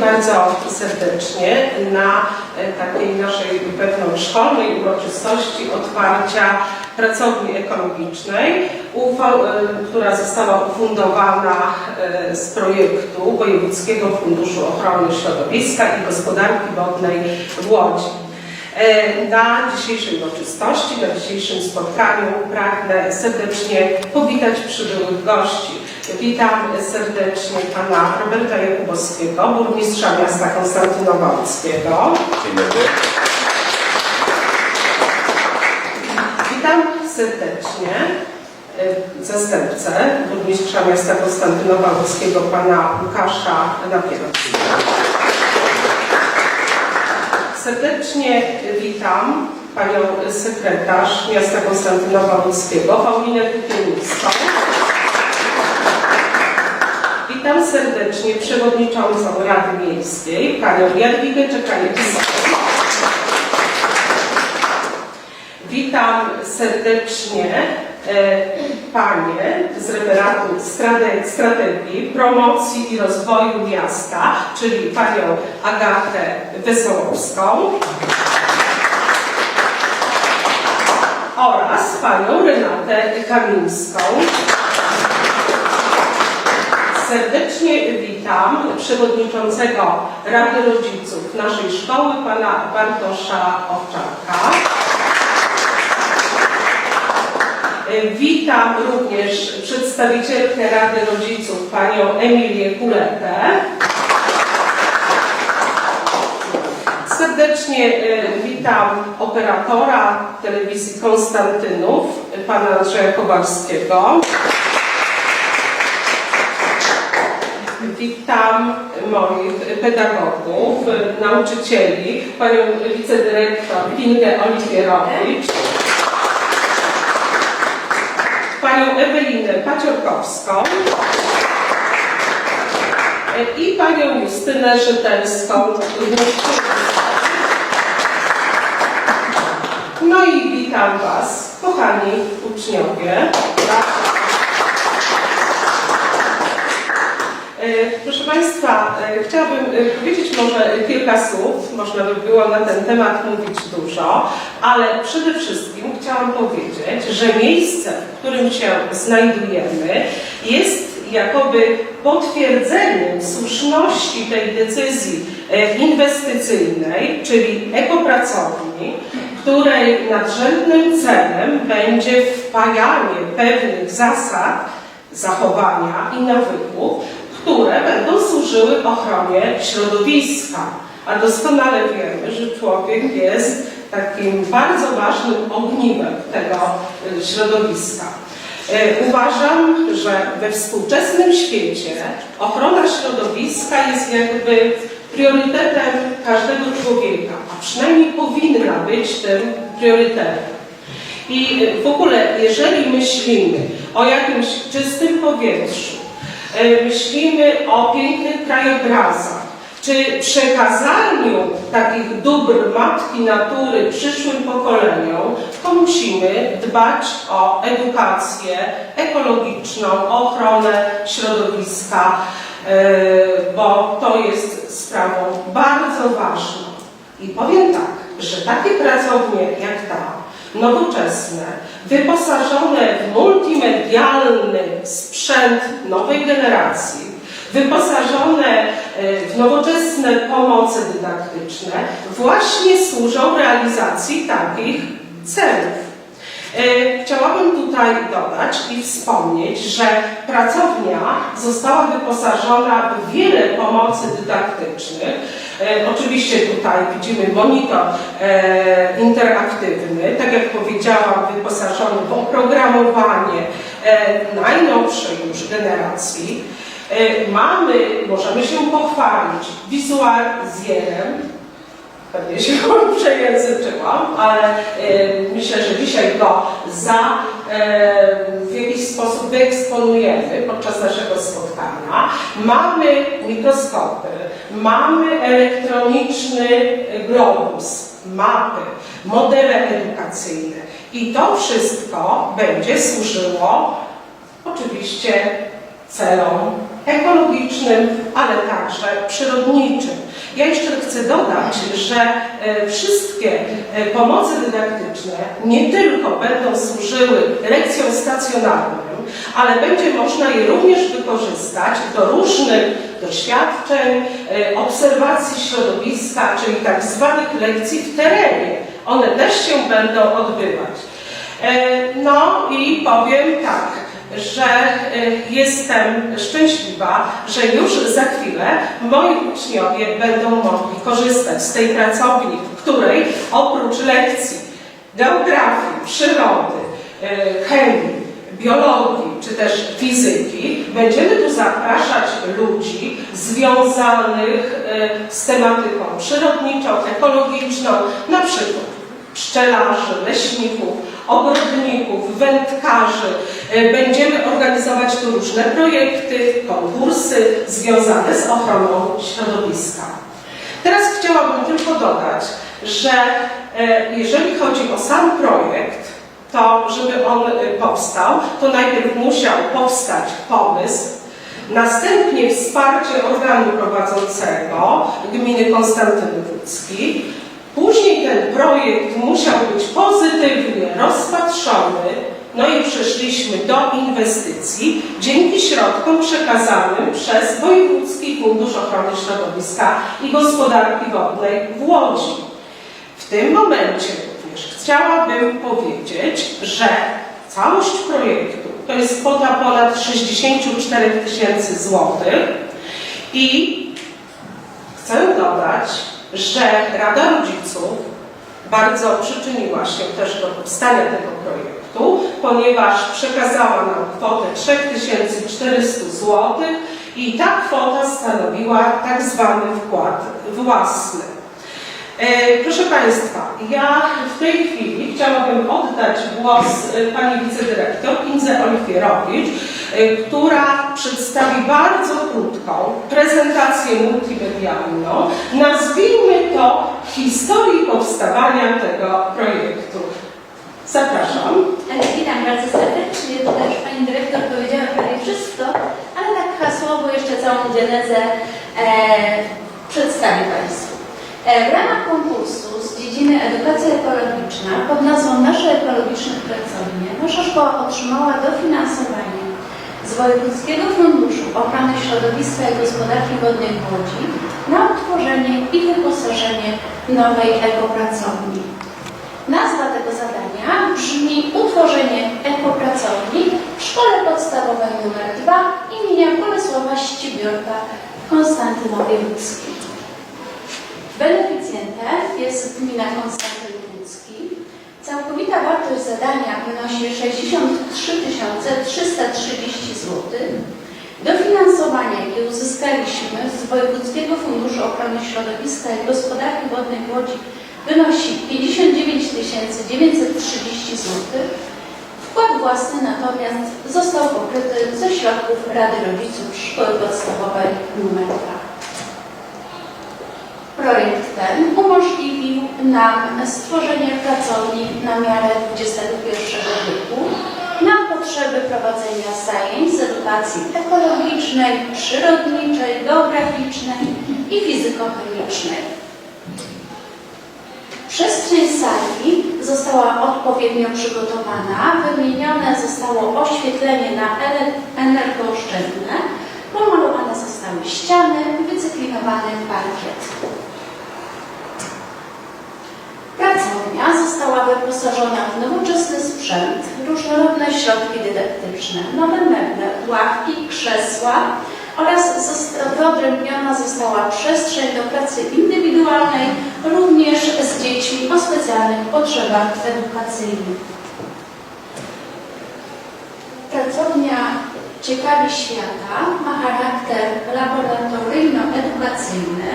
bardzo serdecznie na e, takiej naszej wewnątrzszkolnej uroczystości otwarcia pracowni ekologicznej, uchwał- e, która została ufundowana e, z projektu Wojewódzkiego Funduszu Ochrony Środowiska i Gospodarki Wodnej w Łodzi. E, Na dzisiejszej uroczystości, na dzisiejszym spotkaniu pragnę serdecznie powitać przybyłych gości. Witam serdecznie pana Roberta Jakubowskiego, burmistrza miasta Konstantynowa Łódzkiego. Dzień dobry. Witam serdecznie e, zastępcę burmistrza miasta Konstantynowa Łódzkiego, pana Łukasza Napierowskiego. Serdecznie witam panią sekretarz miasta Konstantynowa Łódzkiego, Paulinę Kupielnicką. Witam serdecznie przewodniczącą Rady Miejskiej, panią Jadwigę Czekajewską. Witam serdecznie e, panie z referatu strate- strategii promocji i rozwoju miasta, czyli panią Agatę Wesołowską oraz panią Renatę Kamińską. Serdecznie witam przewodniczącego Rady Rodziców naszej szkoły, pana Bartosza Owczarka. Witam również przedstawicielkę Rady Rodziców, panią Emilię Kuletę. Serdecznie e, witam operatora telewizji Konstantynów, pana Andrzeja Kowalskiego. Witam moich pedagogów, nauczycieli, panią wicedyrektor Ingę Oliwierowicz, panią Ewelinę Paciorkowską i panią Justynę Żytelską. No i witam Was, kochani uczniowie. Państwa, e, chciałabym e, powiedzieć może kilka słów, można by było na ten temat mówić dużo, ale przede wszystkim chciałam powiedzieć, że miejsce, w którym się znajdujemy, jest jakoby potwierdzeniem słuszności tej decyzji e, inwestycyjnej, czyli ekopracowni, której nadrzędnym celem będzie wpajanie pewnych zasad zachowania i nawyków, które będą służyły ochronie środowiska. A doskonale wiemy, że człowiek jest takim bardzo ważnym ogniwem tego y, środowiska. Y, Uważam, że we współczesnym świecie ochrona środowiska jest jakby priorytetem każdego człowieka, a przynajmniej powinna być tym priorytetem. I w ogóle, jeżeli myślimy o jakimś czystym powietrzu, e, myślimy o pięknych krajobrazach, czy przekazaniu takich dóbr matki natury przyszłym pokoleniom, to musimy dbać o edukację ekologiczną, o ochronę środowiska, e, bo to jest sprawą bardzo ważną. I powiem tak, że takie pracownie jak ta, nowoczesne, wyposażone w multimedialny sprzęt nowej generacji, wyposażone e, w nowoczesne pomoce dydaktyczne, właśnie służą realizacji takich celów. E, Chciałabym tutaj dodać i wspomnieć, że pracownia została wyposażona w wiele pomocy dydaktycznych. E, Oczywiście tutaj widzimy monitor e, interaktywny, tak jak powiedziałam, wyposażony w oprogramowanie e, najnowszej już generacji. Mamy, możemy się pochwalić, wizualizjerem, pewnie się przejęzyczyłam, ale myślę, że dzisiaj go za, w jakiś sposób wyeksponujemy podczas naszego spotkania. Mamy mikroskopy, mamy elektroniczny globus, mapy, modele edukacyjne i to wszystko będzie służyło oczywiście celom ekologicznym, ale także przyrodniczym. Ja jeszcze chcę dodać, że e, wszystkie e, pomocy dydaktyczne nie tylko będą służyły lekcjom stacjonarnym, ale będzie można je również wykorzystać do różnych doświadczeń, e, obserwacji środowiska, czyli tak zwanych lekcji w terenie. One też się będą odbywać. No i powiem tak, że e, jestem szczęśliwa, że już za chwilę moi uczniowie będą mogli korzystać z tej pracowni, w której oprócz lekcji geografii, przyrody, e, chemii, biologii czy też fizyki będziemy tu zapraszać ludzi związanych e, z tematyką przyrodniczą, ekologiczną, na przykład pszczelarzy, leśników, ogrodników, wędkarzy. E, Będziemy organizować tu różne projekty, konkursy związane z ochroną środowiska. Teraz chciałabym tylko dodać, że e, jeżeli chodzi o sam projekt, to żeby on e, powstał, to najpierw musiał powstać pomysł, następnie wsparcie organu prowadzącego gminy Konstantyny Łódzki, Później ten projekt musiał być pozytywnie rozpatrzony, no i przeszliśmy do inwestycji dzięki środkom przekazanym przez Wojewódzki Fundusz Ochrony Środowiska i Gospodarki Wodnej w Łodzi. W tym momencie również chciałabym powiedzieć, że całość projektu to jest kwota ponad 64 tysięcy złotych i Chcę dodać, że Rada Rodziców bardzo przyczyniła się też do powstania tego projektu, ponieważ przekazała nam kwotę 3400 zł i ta kwota stanowiła tak zwany wkład własny. E, Proszę Państwa, ja w tej chwili chciałabym oddać głos e, Pani Wicedyrektor Indze Oliwierowicz, e, która przedstawi bardzo krótką prezentację multimedialną. Nazwijmy to historii powstawania tego projektu. Zapraszam. Witam bardzo serdecznie. Tutaj już Pani Dyrektor powiedziała prawie wszystko, ale tak hasłowo jeszcze całą genezę e, przedstawię Państwu. E, w ramach konkursu z dziedziny edukacja ekologiczna pod nazwą Nasze ekologiczne pracownie nasza szkoła otrzymała dofinansowanie z Wojewódzkiego Funduszu Ochrony Środowiska i Gospodarki Wodnej w Łodzi na utworzenie i wyposażenie nowej ekopracowni. Nazwa tego zadania brzmi Utworzenie ekopracowni w Szkole Podstawowej nr 2 imienia Bolesława Ścibiorka w Konstantynowie Łódzkim. Beneficjentem jest gmina Konstantyn Łódzki. Całkowita wartość zadania wynosi 63 330 zł. Dofinansowanie, jakie uzyskaliśmy z Wojewódzkiego Funduszu Ochrony Środowiska i Gospodarki Wodnej w Łodzi wynosi 59 930 zł. Wkład własny natomiast został pokryty ze środków Rady Rodziców Szkoły Podstawowej nr 2. Projekt ten umożliwił nam stworzenie pracowni na miarę XXI wieku potrzeby prowadzenia zajęć z edukacji ekologicznej, przyrodniczej, geograficznej i fizykochemicznej. Przestrzeń sali została odpowiednio przygotowana, wymienione zostało oświetlenie na energooszczędne, pomalowane zostały ściany, wycyklinowany parkiet. Pracownia została wyposażona w nowoczesny sprzęt, różnorodne środki dydaktyczne, nowe meble, ławki, krzesła oraz wyodrębniona została przestrzeń do pracy indywidualnej również z dziećmi o specjalnych potrzebach edukacyjnych. Pracownia Ciekawi Świata ma charakter laboratoryjno-edukacyjny.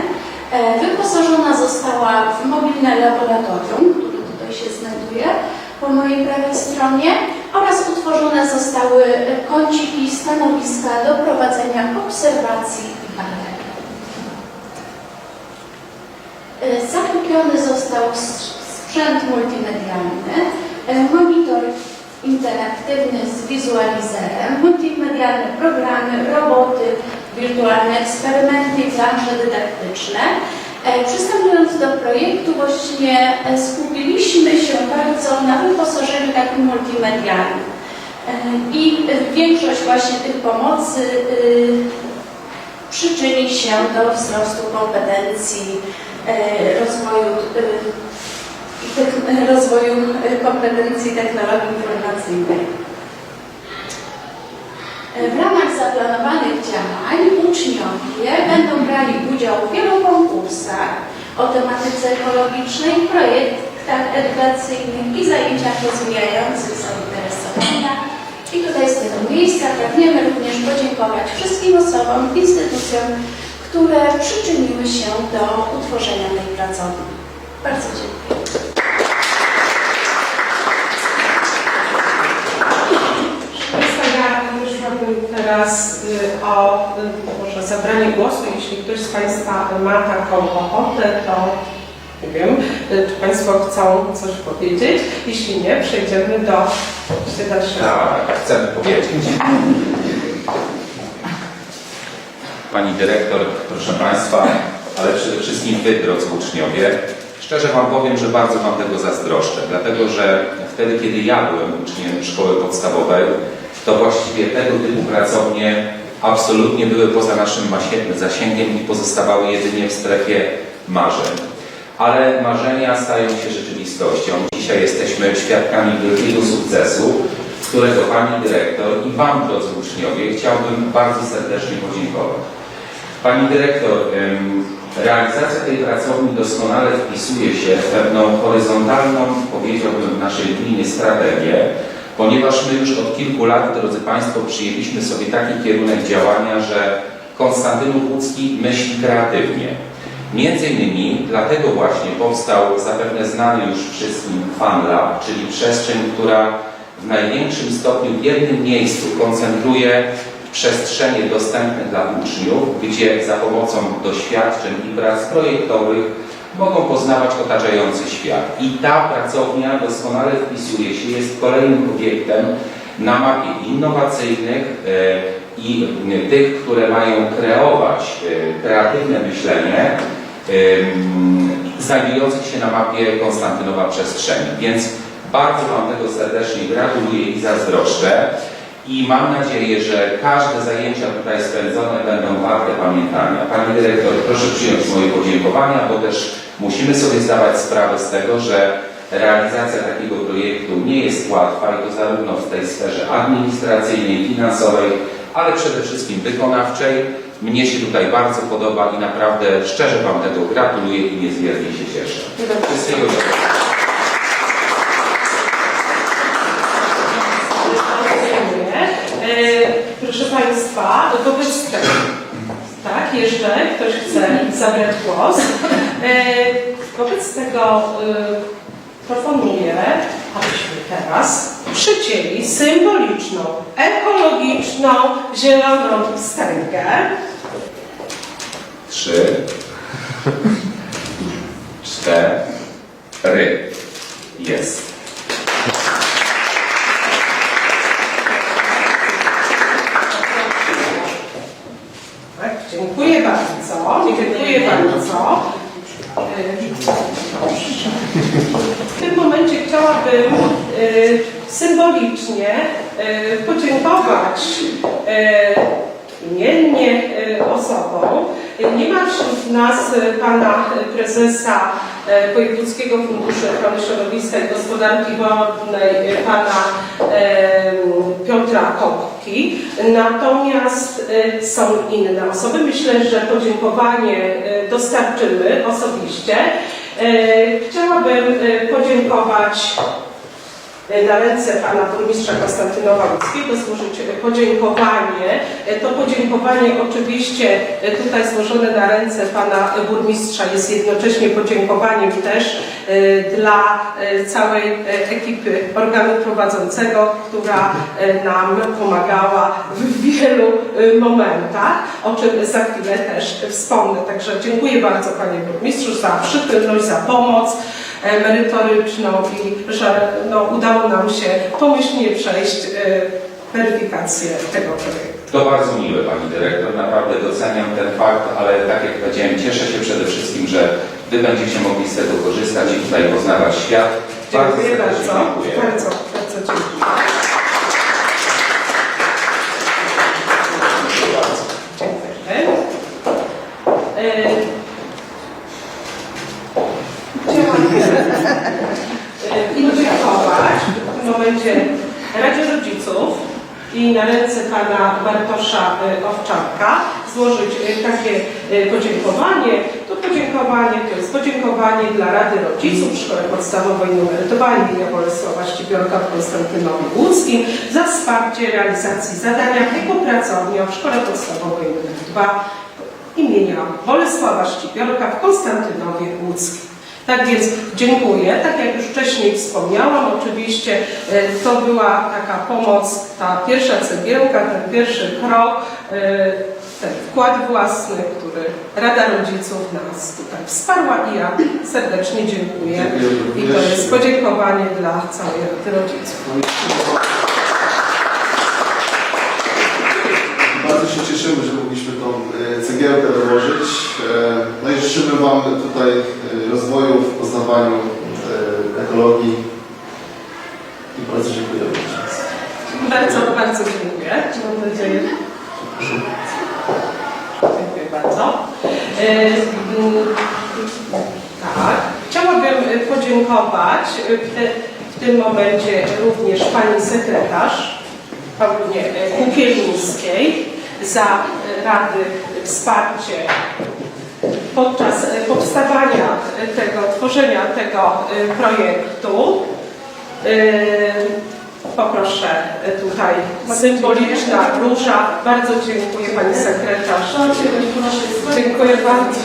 E, Wyposażona została w mobilne laboratorium, które tutaj się znajduje po mojej prawej stronie oraz utworzone zostały kąciki, stanowiska do prowadzenia obserwacji i badań. E, Zakupiony został sprzęt multimedialny, e, monitor interaktywny z wizualizerem, multimedialne programy, roboty, wirtualne eksperymenty i plansze dydaktyczne. E, Przystępując do projektu, właśnie e, skupiliśmy się bardzo na wyposażeniu takim multimedialnym. E, I większość właśnie tych pomocy y, przyczyni się do wzrostu kompetencji, rozwoju, tek- rozwoju e, kompetencji technologii informacyjnej. E, W ramach zaplanowanych działań uczniowie będą brali udział w wielu konkursach o tematyce ekologicznej, projektach edukacyjnych i zajęciach rozwijających zainteresowania. I tutaj z tego miejsca pragniemy również podziękować wszystkim osobom, instytucjom, które przyczyniły się do utworzenia tej pracowni. Bardzo dziękuję. Proszę Państwa, ja prosiłabym teraz y, o y, może zabranie głosu. Jeśli ktoś z Państwa ma taką ochotę, to nie wiem, y, czy Państwo chcą coś powiedzieć. Jeśli nie, przejdziemy do jeszcze dalszego. Tak, chcemy powiedzieć. Pani dyrektor, proszę Państwa, ale przede wszystkim Wy, drodzy uczniowie, szczerze Wam powiem, że bardzo Wam tego zazdroszczę, dlatego że wtedy, kiedy ja byłem uczniem szkoły podstawowej, to właściwie tego typu pracownie absolutnie były poza naszym zasięgiem i pozostawały jedynie w strefie marzeń. Ale marzenia stają się rzeczywistością. Dzisiaj jesteśmy świadkami wielkiego sukcesu, którego Pani Dyrektor i Wam, drodzy uczniowie, chciałbym bardzo serdecznie podziękować. Pani Dyrektor, realizacja tej pracowni doskonale wpisuje się w pewną horyzontalną, powiedziałbym, w naszej gminy strategię, ponieważ my już od kilku lat, drodzy Państwo, przyjęliśmy sobie taki kierunek działania, że Konstantynów Łódzki myśli kreatywnie. Między innymi dlatego właśnie powstał zapewne znany już wszystkim Fan Lab, czyli przestrzeń, która w największym stopniu w jednym miejscu koncentruje przestrzenie dostępne dla uczniów, gdzie za pomocą doświadczeń i prac projektowych mogą poznawać otaczający świat. I ta pracownia doskonale wpisuje się, jest kolejnym obiektem na mapie innowacyjnych e, i e, tych, które mają kreować e, kreatywne myślenie, em, znajdujących się na mapie Konstantynowa Przestrzeni. Więc bardzo Wam tego serdecznie gratuluję i zazdroszczę. I mam nadzieję, że każde zajęcia tutaj spędzone będą warte pamiętania. Pani dyrektor, proszę przyjąć moje podziękowania, bo też musimy sobie zdawać sprawę z tego, że realizacja takiego projektu nie jest łatwa i to zarówno w tej sferze administracyjnej, finansowej, ale przede wszystkim wykonawczej. Mnie się tutaj bardzo podoba i naprawdę szczerze Wam tego gratuluję i niezmiernie się cieszę. Wszystkiego dobrego. E, Proszę Państwa, wobec tego, jeszcze ktoś chce zabrać głos. E, Wobec tego e, proponuję, abyśmy teraz przycięli symboliczną, ekologiczną, zieloną wstęgę. Trzy, cztery. Jest. Tak, dziękuję bardzo. Dziękuję bardzo. W tym momencie chciałabym e, symbolicznie e, podziękować e, imiennie osobom. Nie ma wśród nas e, pana prezesa e, Wojewódzkiego Funduszu Ochrony Środowiska i Gospodarki Wodnej, e, pana e, Piotra Kopki. Natomiast e, są inne osoby. Myślę, że podziękowanie e, dostarczymy osobiście. E, Chciałabym e, podziękować e, na ręce pana burmistrza Konstantynowa Łódzkiego złożyć e, podziękowanie. E, To podziękowanie oczywiście e, tutaj złożone na ręce pana burmistrza jest jednocześnie podziękowaniem też e, dla e, całej e, ekipy organu prowadzącego, która e, nam pomagała w wielu e, momentach, o czym za chwilę też wspomnę. Także dziękuję bardzo panie burmistrzu za przychylność, za pomoc e, merytoryczną i że no, udało nam się pomyślnie przejść e, weryfikację tego projektu. To bardzo miłe Pani Dyrektor, naprawdę doceniam ten fakt, ale tak jak powiedziałem, cieszę się przede wszystkim, że Wy będziecie mogli z tego korzystać i tutaj poznawać świat. Dziękuję bardzo. dziękuję. Bardzo, bardzo. Dziękuję bardzo. Dziękujemy. E, Podziękować w tym momencie Radzie Rodziców i na ręce pana Bartosza e, Owczarka złożyć e, takie e, podziękowanie. To podziękowanie to jest podziękowanie dla Rady Rodziców w Szkole Podstawowej nr 2 imienia Bolesława Szczypiorka w Konstantynowie Łódzkim za wsparcie realizacji zadania ekopracownia w Szkole Podstawowej nr 2 imienia Bolesława Szczypiorka w Konstantynowie Łódzkim. Tak więc dziękuję. Tak jak już wcześniej wspomniałam, oczywiście e, to była taka pomoc, ta pierwsza cegiełka, ten pierwszy krok, e, ten wkład własny, który Rada Rodziców nas tutaj wsparła i ja serdecznie dziękuję. I to jest podziękowanie dla całej Rady Rodziców. Bardzo się cieszymy, że mogliśmy tą e, cegiełkę dołożyć. No i życzymy Wam tutaj rozwoju w poznawaniu e, ekologii. I bardzo dziękujemy. Bardzo, bardzo dziękuję. Mam nadzieję. Dziękuję bardzo. E, Tak. Chciałabym podziękować w, tym momencie również pani sekretarz Paulinie Kukielińskiej za rady wsparcie podczas e, powstawania e, tego, tworzenia tego e, projektu. Poproszę tutaj symboliczna róża. Bardzo dziękuję Pani Sekretarz. Dziękuję bardzo.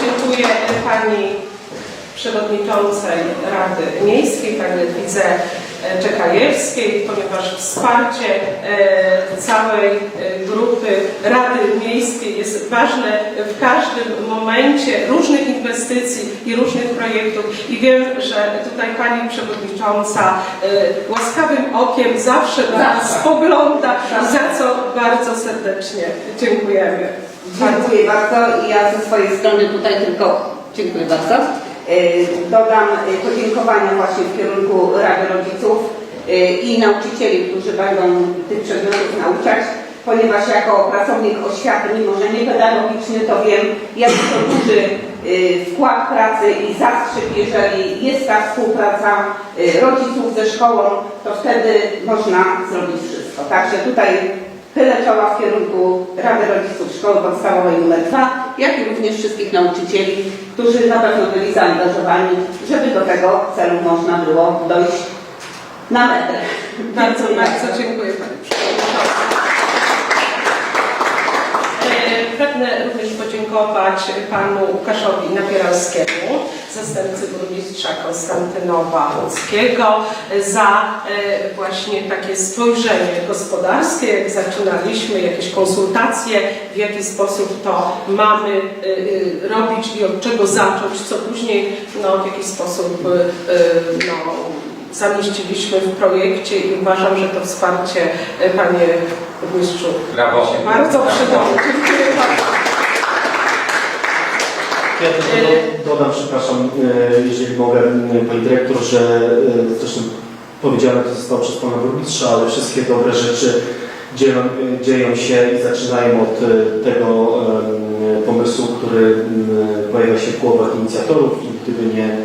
Dziękuję Pani Przewodniczącej Rady Miejskiej, Pani Edwidze e, Czekajewskiej, ponieważ wsparcie e, całej e, grupy Rady Miejskiej jest ważne w każdym momencie różnych inwestycji i różnych projektów i wiem, że tutaj Pani Przewodnicząca e, łaskawym okiem zawsze na nas spogląda za co bardzo serdecznie dziękujemy. Dziękuję bardzo i ja ze swojej strony tutaj tylko dziękuję bardzo. Yy, Dodam yy, podziękowania właśnie w kierunku Rady Rodziców yy, i nauczycieli, którzy będą tych przedmiotów nauczać, ponieważ jako pracownik oświaty, mimo że nie to wiem, jaki to duży wkład pracy i zastrzyk, jeżeli jest ta współpraca rodziców ze szkołą, to wtedy można zrobić wszystko. Także tutaj Chylę czoła w kierunku Rady Rodziców Szkoły Podstawowej nr 2, jak i również wszystkich nauczycieli, którzy na pewno byli zaangażowani, żeby do tego celu można było dojść na metę. Bardzo, bardzo dziękuję Pani Przewodnicząca. E, Pragnę również podziękować Panu Łukaszowi Napieralskiemu, zastępcy burmistrza Konstantynowa Łódzkiego, za e, właśnie takie spojrzenie gospodarskie, jak zaczynaliśmy, jakieś konsultacje, w jaki sposób to mamy e, e, robić i od czego zacząć, co później no, w jakiś sposób no, zamieściliśmy w projekcie i uważam, że to wsparcie, Panie Burmistrzu, bardzo Brawo. przydało. Dziękuję bardzo. Ja tylko do- dodam, przepraszam, e, jeżeli mogę, m, Pani Dyrektor, że e, zresztą powiedziane to zostało przez Pana Burmistrza, ale wszystkie dobre rzeczy dzieją, e, dzieją się i zaczynają od e, tego em, pomysłu, który m, pojawia się w głowach inicjatorów i gdyby nie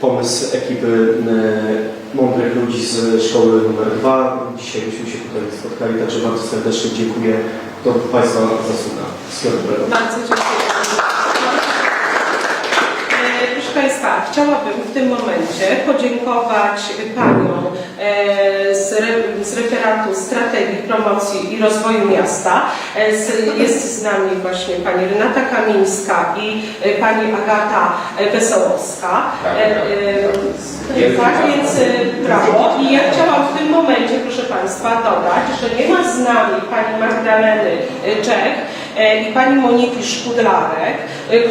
pomysł ekipy m, mądrych ludzi z szkoły nr 2, dzisiaj byśmy się tutaj spotkali, także bardzo serdecznie dziękuję. To Państwa zasługa. Wszystkiego dobrego. Bardzo dziękuję. Państwa, chciałabym w tym momencie podziękować Paniom e, z, re, z referatu strategii promocji i rozwoju miasta. E, jest z nami właśnie Pani Renata Kamińska i e, Pani Agata Wesołowska. Tak, tak. e, Tak więc brawo. I ja chciałam w tym momencie, proszę Państwa, dodać, że nie ma z nami Pani Magdaleny Czech, i pani Moniki Szkudlarek,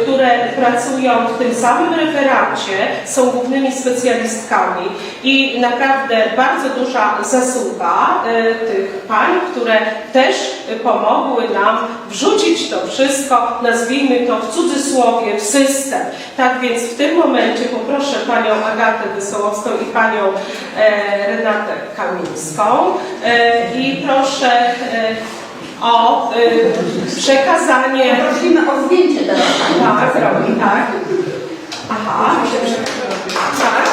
które pracują w tym samym referacie, są głównymi specjalistkami i naprawdę bardzo duża zasługa e, tych pań, które też pomogły nam wrzucić to wszystko, nazwijmy to w cudzysłowie, w system. Tak więc w tym momencie poproszę panią Agatę Wesołowską i panią e, Renatę Kamińską e, i proszę e, o e, przekazanie. Prosimy o zdjęcie teraz. Tak, robi, tak. Aha, tak.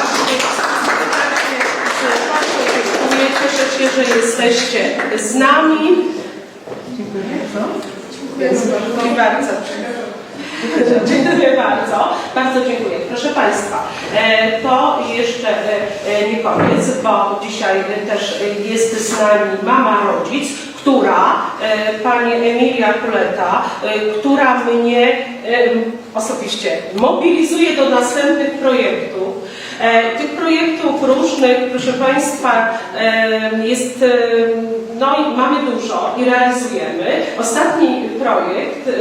Dziękuję, cieszę się, że jesteście z nami. Dziękuję bardzo. Dziękuję bardzo. Bardzo dziękuję. Proszę Państwa, e, to jeszcze e, e, nie koniec, bo dzisiaj też jest z nami mama rodzic, która, pani Emilia Kuleta, która mnie osobiście mobilizuje do następnych projektów. E, Tych projektów różnych, proszę Państwa, e, jest, e, no i mamy dużo i realizujemy. Ostatni projekt, e,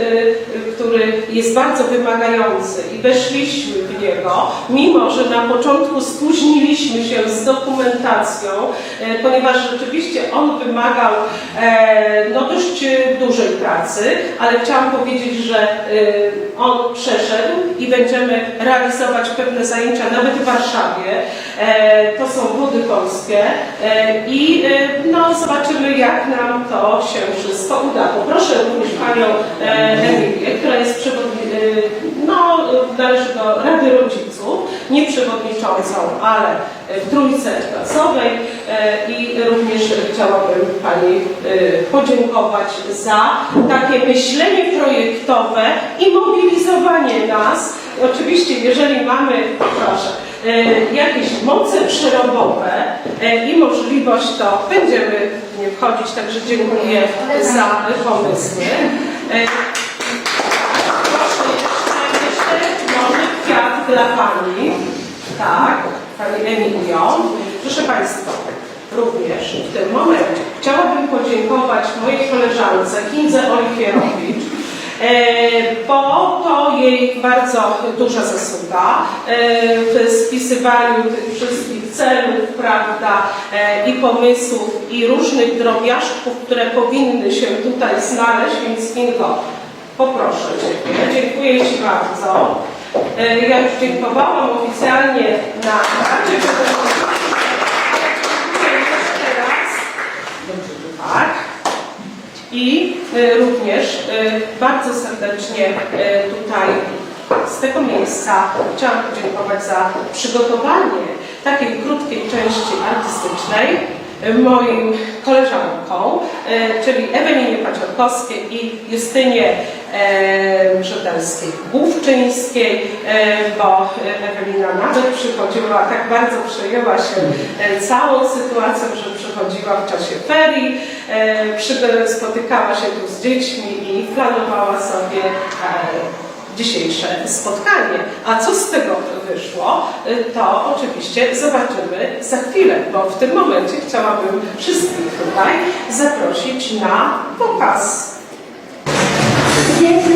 który jest bardzo wymagający i weszliśmy w niego, mimo że na początku spóźniliśmy się z dokumentacją, e, ponieważ rzeczywiście on wymagał e, no dość dużej pracy, ale chciałam powiedzieć, że on przeszedł i będziemy realizować pewne zajęcia nawet w Warszawie. E, To są wody polskie e, i no, zobaczymy jak nam to się wszystko uda. Poproszę również Panią e, Emilię, która jest przewodniczącą, no, należy do Rady Rodziców, nie przewodniczącą, ale w trójce klasowej e, i również chciałabym Pani e, podziękować za takie myślenie projektowe i mobilizowanie nas. Oczywiście, jeżeli mamy, proszę, e, jakieś moce przerobowe e, i możliwość, to będziemy w nie wchodzić, także dziękuję za pomysły. E, Proszę jeszcze, jeszcze może kwiat dla Pani. Tak, Pani Emilio. Proszę Państwa, również w tym momencie chciałabym podziękować mojej koleżance Kindze Oliwierowicz, e, bo to jej bardzo duża zasługa e, w spisywaniu tych wszystkich celów, prawda, e, i pomysłów i różnych drobiażdżków, które powinny się tutaj znaleźć, więc Kingo, poproszę Ciebie, dziękuję Ci bardzo. E, Ja już dziękowałam oficjalnie na Radzie Pedagogicznej, ale dziękuję jeszcze raz. Dobrze, że tak. I e, również e, bardzo serdecznie e, tutaj z tego miejsca chciałam podziękować za przygotowanie takiej krótkiej części artystycznej moim koleżankom, e, czyli Ewelinie Paciorkowskiej i Justynie e, Brzetelskiej-Główczyńskiej, e, bo Ewelina nawet przychodziła, tak bardzo przejęła się całą sytuacją, że przychodziła w czasie ferii, spotykała się tu z dziećmi i planowała sobie dzisiejsze spotkanie. A co z tego wyszło, y, to oczywiście zobaczymy za chwilę, bo w tym momencie chciałabym wszystkich tutaj zaprosić na pokaz. Gdzie są